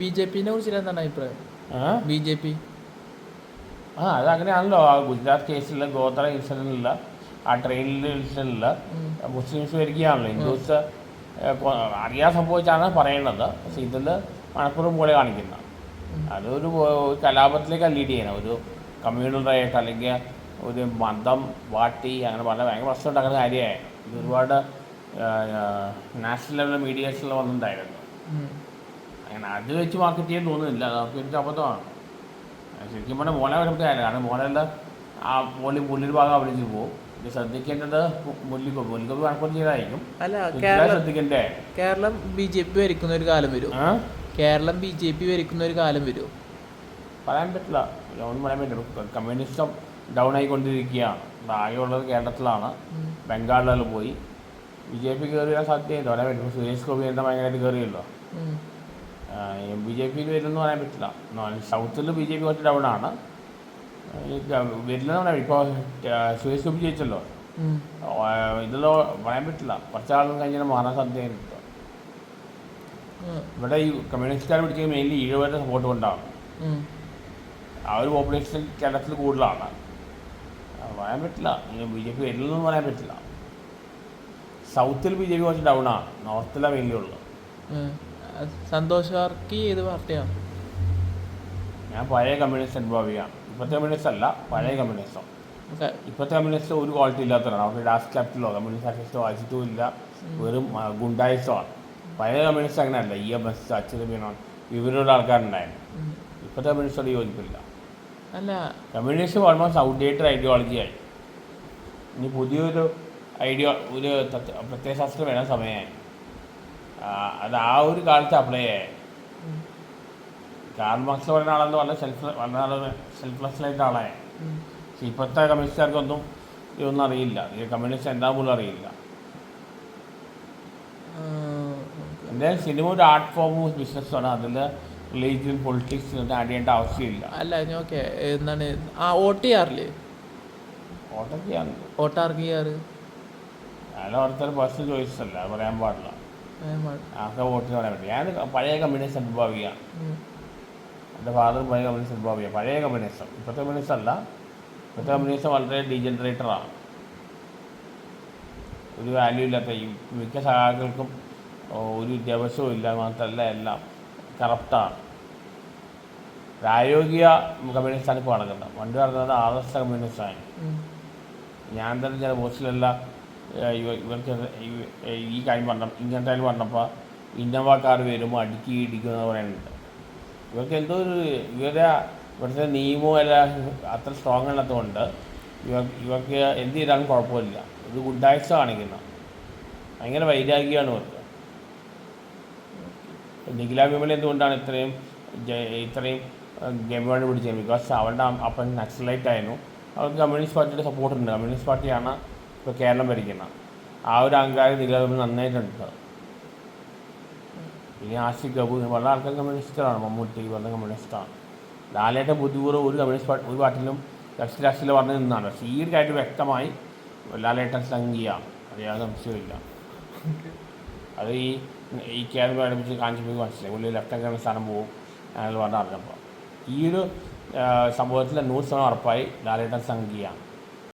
B J പിനെ കുറിച്ച് എന്താണ് അഭിപ്രായം? ആ? B J P. ആ അതങ്ങനെയാണല്ലോ ആ ഗുജറാത്ത് കേസിൽ ഗോത്ര ഇൻസിഡന്റിൽ ആ ട്രെയിനിൽ ഇൻസിഡന്റിൽ മുസ്ലിംസ് വരികയാണല്ലോ ഹിന്ദുസ് അറിയാൻ സംഭവിച്ചാണ് പറയുന്നത് പക്ഷെ ഇതിൽ മണപ്പുറം പോലെ കാണിക്കുന്ന. അതൊരു കലാപത്തിലേക്ക് ലീഡ് ചെയ്യണം. ഒരു കമ്മ്യൂണലായിട്ട് അല്ലെങ്കിൽ ഒരു മതം വാട്ടി അങ്ങനെ പല ഭയങ്കര പ്രശ്നം ഉണ്ടാക്കുന്ന കാര്യമായി. ഇത് ഒരുപാട് നാഷണൽ ലെവൽ മീഡിയസിൽ വന്നിട്ടുണ്ടായിരുന്നു അങ്ങനെ അത് വെച്ച് മാർക്കറ്റ് ചെയ്യാൻ തോന്നുന്നില്ല. അത് അവർക്ക് ഒരു അബദ്ധമാണ്. ശരിക്കും പറഞ്ഞാൽ വരുമ്പോൾ കാര്യമില്ല കാരണം മോനെല്ലാം ആ മോളി പുള്ളിയുടെ ഭാഗം അഭിനയിച്ച് പോകും ഇത് ശ്രദ്ധിക്കേണ്ടത് മുല്ലിക്കോ മുല്ലിക്കൊമ്പ് കണക്കൂർ ചെയ്തായിരിക്കും. അല്ല ഇതിലാ കേരളം ശ്രദ്ധിക്കണ്ടേ? കേരളം ബി ജെ പി ഭരിക്കുന്ന ഒരു കാലം വരും. കേരളം ബി ജെ പി ഭരിക്കുന്ന ഒരു കാലം വരും. പറയാൻ പറ്റില്ല. ഒന്നും പറയാൻ പറ്റില്ല. കമ്മ്യൂണിസം ഡൗൺ ആയിക്കൊണ്ടിരിക്കുകയാണ് ആകെയുള്ളത് കേരളത്തിലാണ്. ബംഗാളിലെല്ലാം പോയി. ബി ജെ പി കയറി വരാൻ സാധ്യതയുണ്ട് പറയാൻ പറ്റും സുരേഷ് ഗോപി എന്താ ഭയങ്കരമായിട്ട് കയറിയല്ലോ. ബി ജെ പിയിൽ വരുമെന്ന് പറയാൻ പറ്റില്ല. സൗത്തിൽ ബി ജെ പി കുറച്ച് ഡൗൺ ആണ്. ഈ ഗ- വരില്ലെന്ന് പറയാം ഇപ്പോൾ സുരേഷ് ഗോപി ജയിച്ചല്ലോ. ഇതിലോ പറയാൻ പറ്റില്ല. കുറച്ചാളും കഴിഞ്ഞാൽ മാറാൻ സാധ്യതയുണ്ട്. ഇവിടെ ഈ കമ്മ്യൂണിസ്റ്റുകാർ പിടിച്ചത് മെയിൻലി ഈഴവരുടെ സപ്പോർട്ട് കൊണ്ടാണ്. ആ ഒരു പോപ്പുലേഷൻ കേരളത്തിൽ കൂടുതലാണ്. പറയാൻ പറ്റില്ല. ബി ജെ പി വരില്ലെന്ന് പറയാൻ പറ്റില്ല. സൗത്തിൽ ബി ജെ പി കുറച്ച് ഡൗൺ ആണ്. നോർത്തിലാണ് മെയിൻലി ഉള്ളത്. സന്തോഷ് വാർക്കി ഏത് പാർട്ടിയാണ്? ഞാൻ പഴയ കമ്മ്യൂണിസ്റ്റ് അനുഭവിയാണ് ഇപ്പോഴത്തെ കമ്മ്യൂണിസ്റ്റ് അല്ല പഴയ കമ്മ്യൂണിസ്റ്റോ ഇപ്പോഴത്തെ കമ്മ്യൂണിസ്റ്റ് ഒരു ക്വാളിറ്റി ഇല്ലാത്തവരാണ്. അവരുടെ ഡാസ് ക്യാപിറ്റലോ കമ്മ്യൂണിസ്റ്റ് ആർട്ടിസ്റ്റോ വായിച്ചിട്ടും ഇല്ല. വെറും ഗുണ്ടായിസോ ഗുണ്ടായിസമാണ് പഴയ കമ്മ്യൂണിസ്റ്റ് അങ്ങനെയല്ല. E M S Achyutha Menon ഇവരുടെ ആൾക്കാരുണ്ടായിരുന്നു. ഇപ്പോഴത്തെ കമ്മ്യൂണിസ്റ്റോട് യോജിപ്പില്ല. അല്ല. കമ്മ്യൂണിസ്റ്റ് ഓൾമോസ്റ്റ് ഔട്ട്ഡേറ്റഡ് ഐഡിയോളജിയായി ഇനി പുതിയൊരു ഐഡിയ ഒരു പ്രത്യയശാസ്ത്രം വേണം സമയമായി. അത് ആ ഒരു കാലത്ത് അപ്ലൈ ആയി. കാൽ മാർക്സ് പറയുന്ന ആളെന്ന് പറഞ്ഞാൽ സെൽഫ് വളരെ ഉം. പക്ഷെ ഇപ്പോഴത്തെ കമ്മ്യൂണിസ്റ്റുകാർക്കൊന്നും ഇതൊന്നും അറിയില്ല. ഈ കമ്മ്യൂണിസ്റ്റ് എന്താ പോലും അറിയില്ല. എന്തായാലും സിനിമ ഒരു ആർട്ട് ഫോം ബിസിനസ്സാണ് അതിൽ റിലീജിയൻ പൊളിറ്റിക്സ് ഒന്നും ആഡ് ചെയ്യേണ്ട ആവശ്യമില്ല. അല്ല ഓക്കെ എന്താണ് ആ വോട്ട് ചെയ്യാറില്ലേ? ഓട്ടം ചെയ്യാറുണ്ട്. വോട്ട് ആർക്ക് ചെയ്യാറ്? ഞാൻ ഓരോരുത്തർ പേഴ്സണൽ ചോയ്സ് അല്ല? പറയാൻ പാടില്ല. ആർക്കെ വോട്ട് പറയാൻ പറ്റും ഞാൻ പഴയ കമ്മ്യൂണിസ്റ്റ് അനുഭവിയാണ്. എന്റെ ഫാദർ പഴയ കമ്മ്യൂണിസ്റ്റ് അനുഭവിയാണ് പഴയ കമ്മ്യൂണിസം ഇപ്പോഴത്തെ കമ്മ്യൂണിസം അല്ല. ഇപ്പോഴത്തെ കമ്മ്യൂണിസം വളരെ ഡീജനറേറ്ററാണ് ഒരു വാല്യൂ ഇല്ലാത്ത ഈ മിക്ക സഹാക്കൾക്കും ഒരു വിദ്യാഭ്യാസവും ഇല്ല മാത്രമല്ല എല്ലാം കറപ്റ്റാണ് പ്രായോഗിക കമ്മ്യൂണിസ്റ്റാണ് ഇപ്പോൾ നടക്കുന്നത്. പണ്ട് നടന്നത് ആദർശ കമ്മ്യൂണിസ്റ്റാണ് ഞാൻ തന്നെ ചില പോസ്റ്റിലെല്ലാം ഇവർക്ക് ഈ- കാര്യം പറഞ്ഞപ്പോൾ ഇങ്ങനത്തെ കാര്യം പറഞ്ഞപ്പോൾ ഇന്നോവ കാർ വരുമ്പോൾ അടുക്കി ഇടിക്കുമെന്ന് പറയുന്നുണ്ട് ഇവർക്ക് എന്തോ ഒരു ഇവരുടെ ഇവിടുത്തെ നിയമവും എല്ലാം അത്ര സ്ട്രോങ് അല്ലാത്തതുകൊണ്ട് ഇവർ ഇവർക്ക് എന്ത് ചെയ്താലും കുഴപ്പമില്ല. ഇത് ഗുഡ് ഗുഡാഴ്ച കാണിക്കുന്ന. ഭയങ്കര വൈരാഗ്യമാണ് ഇവർക്ക്. നിഖില വിമല എന്തുകൊണ്ടാണ് ഇത്രയും ഇത്രയും ഗെയിമാണ് പിടിച്ചത്? ബിക്കോസ് അവളുടെ അപ്പൻ നക്സലൈറ്റ് ആയിരുന്നു അവർക്ക് കമ്മ്യൂണിസ്റ്റ് പാർട്ടിയുടെ സപ്പോർട്ടുണ്ട് കമ്മ്യൂണിസ്റ്റ് പാർട്ടിയാണ് ഇപ്പോൾ കേരളം ഭരിക്കുന്ന ആ ഒരു അഹങ്കാരം നിലനിൽപ്പ് നന്നായിട്ടുണ്ട്. ഇനി ആഷിഖ് കപൂർ പല ആൾക്കാർ കമ്മ്യൂണിസ്റ്റുകളാണ്. മമ്മൂട്ടി പല കമ്മ്യൂണിസ്റ്റാണ്. ലാലേട്ട ബുദ്ധിപൂർവം ഒരു കമ്മ്യൂണിസ്റ്റ് ഒരു പാർട്ടിയിലും രാഷ്ട്രീയ രാഷ്ട്രീയം പറഞ്ഞു നിന്നാണ്. പക്ഷേ ഈ ഒരു കാര്യം വ്യക്തമായി ലാലേട്ടൻ സംഖ്യ അത് യാതൊരു സംശയമില്ല അത് ഈ ഈ കേരളം അടുപ്പിച്ച് കാണിച്ചപ്പോൾ മനസ്സിലായി. പുള്ളി ലെഫ്റ്റ് ഹാൻഡ് സ്ഥാനം പോകും അങ്ങനെ പറഞ്ഞ അറിഞ്ഞപ്പോൾ. ഈ ഒരു സംഭവത്തിൽ നൂറ് ശതമാനം ഉറപ്പായി ലാലേട്ടൻ സംഘിയാണ്.